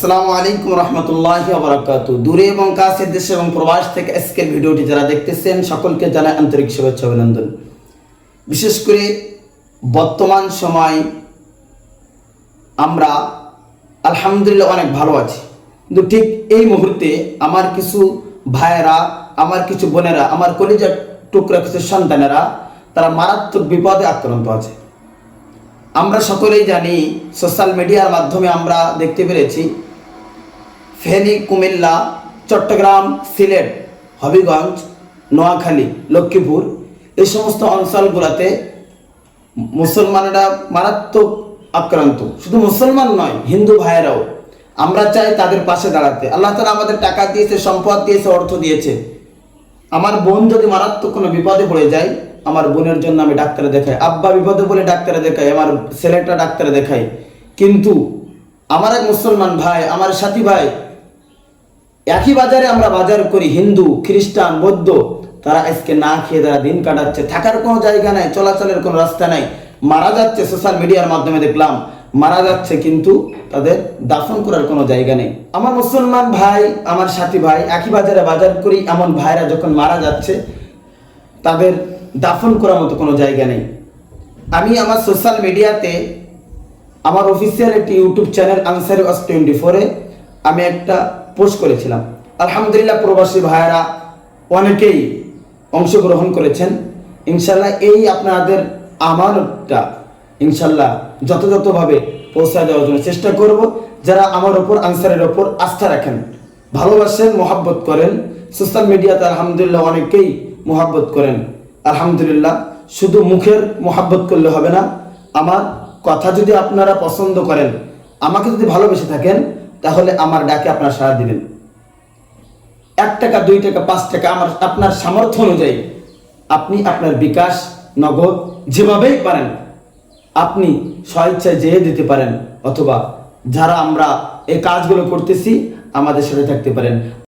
আসসালামু আলাইকুম রহমতুল্লাহ বারাকাত। দূরে এবং কাছের দেশে এবং প্রবাস থেকে আজকের ভিডিওটি যারা দেখতেছেন, সকলকে জানাই আন্তরিক শুভেচ্ছা অভিনন্দন। বিশেষ করে বর্তমান সময় আমরা আলহামদুলিল্লাহ অনেক ভালো আছি। কিন্তু ঠিক এই মুহূর্তে আমার কিছু ভাইয়েরা, আমার কিছু বোনেরা, আমার কলিজার টুকরা কিছু সন্তানেরা, তারা মারাত্মক বিপদে আক্রান্ত আছে। আমরা সকলেই জানি, সোশ্যাল মিডিয়ার মাধ্যমে আমরা দেখতে পেরেছি ফেনী, কুমিল্লা, চট্টগ্রাম, সিলেট, হবিগঞ্জ, নোয়াখালী, লক্ষ্মীপুর, এই সমস্ত অঞ্চলগুলোতে মুসলমানরা মারাত্মক আক্রান্ত। শুধু মুসলমান নয়, হিন্দু ভাইয়েরাও। আমরা চাই তাদের পাশে দাঁড়াতে। আল্লাহ তালা আমাদের টাকা দিয়েছে, সম্পদ দিয়েছে, অর্থ দিয়েছে। আমার বোন যদি মারাত্মক কোনো বিপদে পড়ে যায়, আমার বোনের জন্য আমি ডাক্তারে দেখাই। আব্বা বিপদে বলে ডাক্তারে দেখাই, আমার ছেলেটা ডাক্তারে দেখাই। কিন্তু আমার এক মুসলমান ভাই, আমার সাথী ভাই একই বাজারে আমরা বাজার করি হিন্দু, খ্রিস্টান, বৌদ্ধ। তারা আজকে না খেয়ে তারা দিন কাটাচ্ছে। থাকার কোনো জায়গা নাই, চলাচলের কোনো রাস্তা নাই। মারা যাচ্ছে সোশ্যাল মিডিয়ার মাধ্যমে দেখলাম। মারা যাচ্ছে কিন্তু তাদের দাফন করার কোনো জায়গা নেই। আমার মুসলমান ভাই, আমার সাথী ভাই, একই বাজারে বাজার করি, এমন ভাইরা যখন মারা যাচ্ছে, তাদের দাফন করার মতো কোনো জায়গা নেই। আমি আমার সোশ্যাল মিডিয়াতে আমার অফিসিয়াল একটি ইউটিউব চ্যানেল আনসারি অস টোয়েন্টি ফোরে আমি একটা পোস্ট করেছিলাম। আলহামদুলিল্লাহ প্রবাসী ভাইয়েরা অনেকেই অংশগ্রহণ করেছেন। ইনশাল্লাহ এই আপনাদের আমানতটা ইনশাল্লাহ যথাযথভাবে পৌঁছা দেওয়ার জন্য চেষ্টা করব। যারা আমার ওপর আনসারের ওপর আস্থা রাখেন, ভালোবাসেন, মোহাব্বত করেন, সোশ্যাল মিডিয়াতে আলহামদুলিল্লাহ অনেকেই মোহাব্বত করেন। আলহামদুলিল্লাহ শুধু মুখের মোহাব্বত করলে হবে না, আমার কথা যদি আপনারা পছন্দ করেন, আমাকে যদি ভালোবেসে থাকেন তাহলে আমার ডাকে আপনার সাড়া দিবেন। এক টাকা, দুই টাকা, পাঁচ টাকা, আমার, আপনার সামর্থ্য অনুযায়ী আপনি আপনার বিকাশ, নগদ যেভাবেই পারেন, আপনি স্বেচ্ছায় যেয়ে দিতে পারেন, অথবা যারা আমরা এই কাজগুলো করতেছি, আমাদের সাথে থাকতে পারেন।